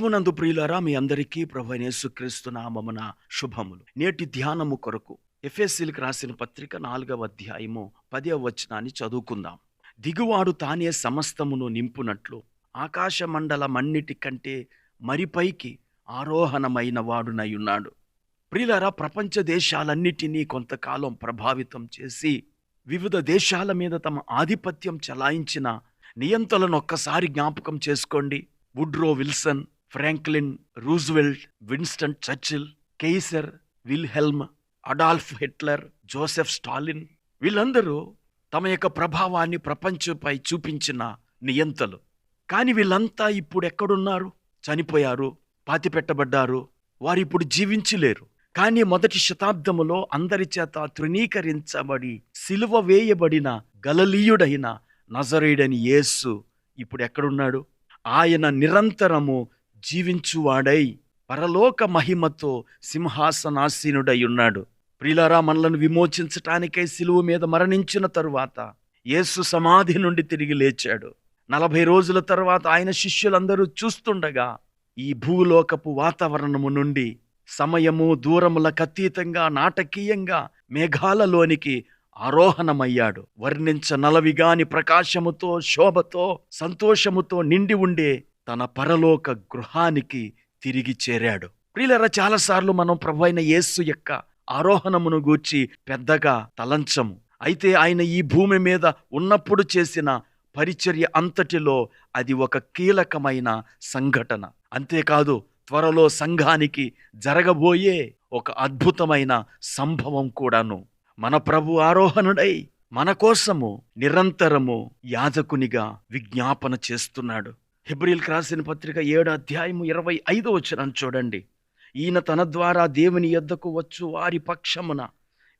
ప్రభునందు ప్రియులారా మీ అందరికీ ప్రభు యేసుక్రీస్తు నామమున శుభములు. నేటి ధ్యానము కొరకు ఎఫ్ఎస్సీలకు రాసిన పత్రిక నాలుగవ అధ్యాయము పదవ వచనాన్ని చదువుకుందాం. దిగువాడు తానే సమస్తమును నింపునట్లు ఆకాశమండలమన్నిటి కంటే మరిపైకి ఆరోహణమైన వాడునయున్నాడు ప్రియులారా ప్రపంచ దేశాలన్నిటినీ కొంతకాలం ప్రభావితం చేసి వివిధ దేశాల మీద తమ ఆధిపత్యం చలాయించిన నియంతలను ఒక్కసారి జ్ఞాపకం చేసుకోండి. Woodrow Wilson Franklin Roosevelt Winston Churchill Kaiser Wilhelm Adolf Hitler Joseph Stalin వీళ్ళందరూ తమ యొక్క ప్రభావాన్ని ప్రపంచంపై చూపించిన నియంతలు. కానీ వీళ్ళంతా ఇప్పుడు ఎక్కడున్నారు? చనిపోయారు పాతిపెట్టబడ్డారు వారు ఇప్పుడు జీవించలేరు. కానీ మొదటి శతాబ్దములో అందరి చేత తృణీకరించబడి సిలువ వేయబడిన గలలీయుడైన నజరేయుడని యేసు ఇప్పుడు ఎక్కడున్నాడు? ఆయన నిరంతరము జీవించువాడై పరలోక మహిమతో సింహాసనాసీనుడై ఉన్నాడు ప్రిలారా మనలను విమోచించటానికై శిలువు మీద మరణించిన తరువాత యేసు సమాధి నుండి తిరిగి లేచాడు. నలభై రోజుల తర్వాత ఆయన శిష్యులందరూ చూస్తుండగా ఈ భూలోకపు వాతావరణము నుండి సమయము దూరములకు అతీతంగా నాటకీయంగా మేఘాలలోనికి ఆరోహణమయ్యాడు. వర్ణించ నలవిగాని ప్రకాశముతో శోభతో సంతోషముతో నిండి ఉండే తన పరలోక గృహానికి తిరిగి చేరాడు. ప్రియులరా చాలాసార్లు మనం ప్రభు అయిన యేసు యొక్క ఆరోహణమును గూర్చి పెద్దగా తలంచము. అయితే ఆయన ఈ భూమి మీద ఉన్నప్పుడు చేసిన పరిచర్య అంతటిలో అది ఒక కీలకమైన సంఘటన. అంతేకాదు త్వరలో సంఘానికి జరగబోయే ఒక అద్భుతమైన సంభవం కూడాను. మన ప్రభు ఆరోహణుడై మన కోసము నిరంతరము యాజకునిగా విజ్ఞాపన చేస్తున్నాడు. హెబ్రిల్ రాసిన పత్రిక ఏడు అధ్యాయము ఇరవై ఐదో వచ్చినాను చూడండి. ఈయన తన ద్వారా దేవుని యొద్దకు వచ్చు వారి పక్షమున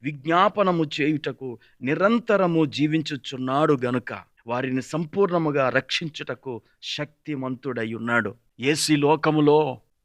విజ్ఞాపనము చేయుటకు నిరంతరము జీవించుచున్నాడు గనుక వారిని సంపూర్ణముగా రక్షించుటకు శక్తిమంతుడై ఉన్నాడు ఏసీ లోకములో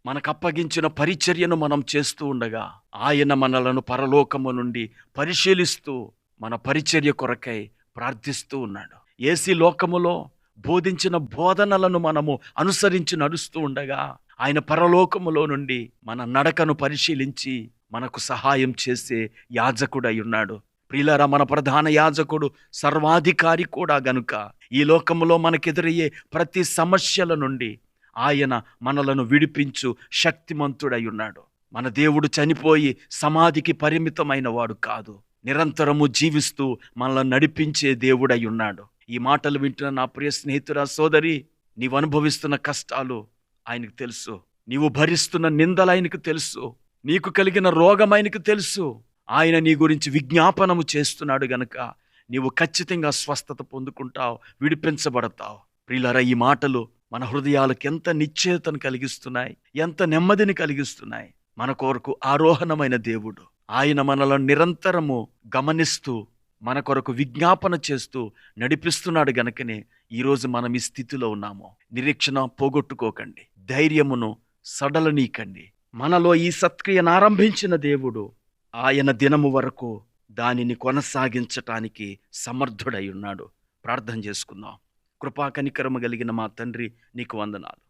మనకు అప్పగించిన పరిచర్యను మనం చేస్తూ ఉండగా ఆయన మనలను పరలోకము నుండి పరిశీలిస్తూ మన పరిచర్య కొరకై ప్రార్థిస్తూ ఉన్నాడు. ఏసీ లోకములో బోధించిన బోధనలను మనము అనుసరించి నడుస్తూ ఉండగా ఆయన పరలోకములో నుండి మన నడకను పరిశీలించి మనకు సహాయం చేసే యాజకుడై ఉన్నాడు. ప్రియులారా మన ప్రధాన యాజకుడు సర్వాధికారి కూడా గనుక ఈ లోకములో మనకెదురయ్యే ప్రతి సమస్యల నుండి ఆయన మనలను విడిపించు శక్తిమంతుడై ఉన్నాడు. మన దేవుడు చనిపోయి సమాధికి పరిమితమైన వాడు కాదు. నిరంతరము జీవిస్తూ మనల్ని నడిపించే దేవుడై ఉన్నాడు. ఈ మాటలు వింటున్న నా ప్రియ స్నేహితురా సోదరి నీవు అనుభవిస్తున్న కష్టాలు ఆయనకు తెలుసు. నీవు భరిస్తున్న నిందలు ఆయనకు తెలుసు. నీకు కలిగిన రోగం ఆయనకు తెలుసు. ఆయన నీ గురించి విజ్ఞాపనము చేస్తున్నాడు గనుక నీవు ఖచ్చితంగా స్వస్థత పొందుకుంటావు విడిపించబడతావు. ప్రియులరా ఈ మాటలు మన హృదయాలకు ఎంత నిశ్చయతను కలిగిస్తున్నాయి ఎంత నెమ్మదిని కలిగిస్తున్నాయి. మన కొరకు ఆరోహణమైన దేవుడు. ఆయన మనలను నిరంతరము గమనిస్తూ మన కొరకు విజ్ఞాపన చేస్తూ నడిపిస్తున్నాడు గనుకనే ఈరోజు మనం ఈ స్థితిలో ఉన్నాము. నిరీక్షణ పోగొట్టుకోకండి. ధైర్యమును సడలనీకండి మనలో ఈ సత్క్రియను ఆరంభించిన దేవుడు ఆయన దినము వరకు దానిని కొనసాగించటానికి సమర్థుడై ఉన్నాడు ప్రార్థన చేసుకుందాం. కృపా కనికరము కలిగిన మా తండ్రి నీకు వందనాలు.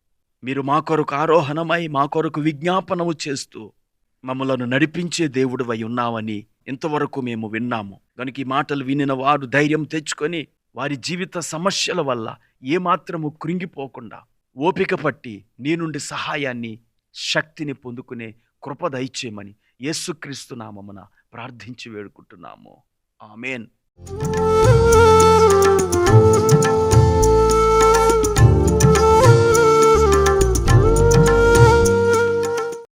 మీరు మా కొరకు ఆరోహణమై మా కొరకు విజ్ఞాపనము చేస్తూ మమ్మలను నడిపించే దేవుడు ఉన్నావని ఇంతవరకు మేము విన్నాము. కనుక ఈ మాటలు వినిన వారు ధైర్యం తెచ్చుకొని వారి జీవిత సమస్యల వల్ల ఏమాత్రము కృంగిపోకుండా ఓపిక పట్టి నీ నుండి సహాయాన్ని శక్తిని పొందుకునే కృప దయచేయమని యేసుక్రీస్తు నామమున ప్రార్థించి వేడుకుంటున్నాము. ఆమెన్.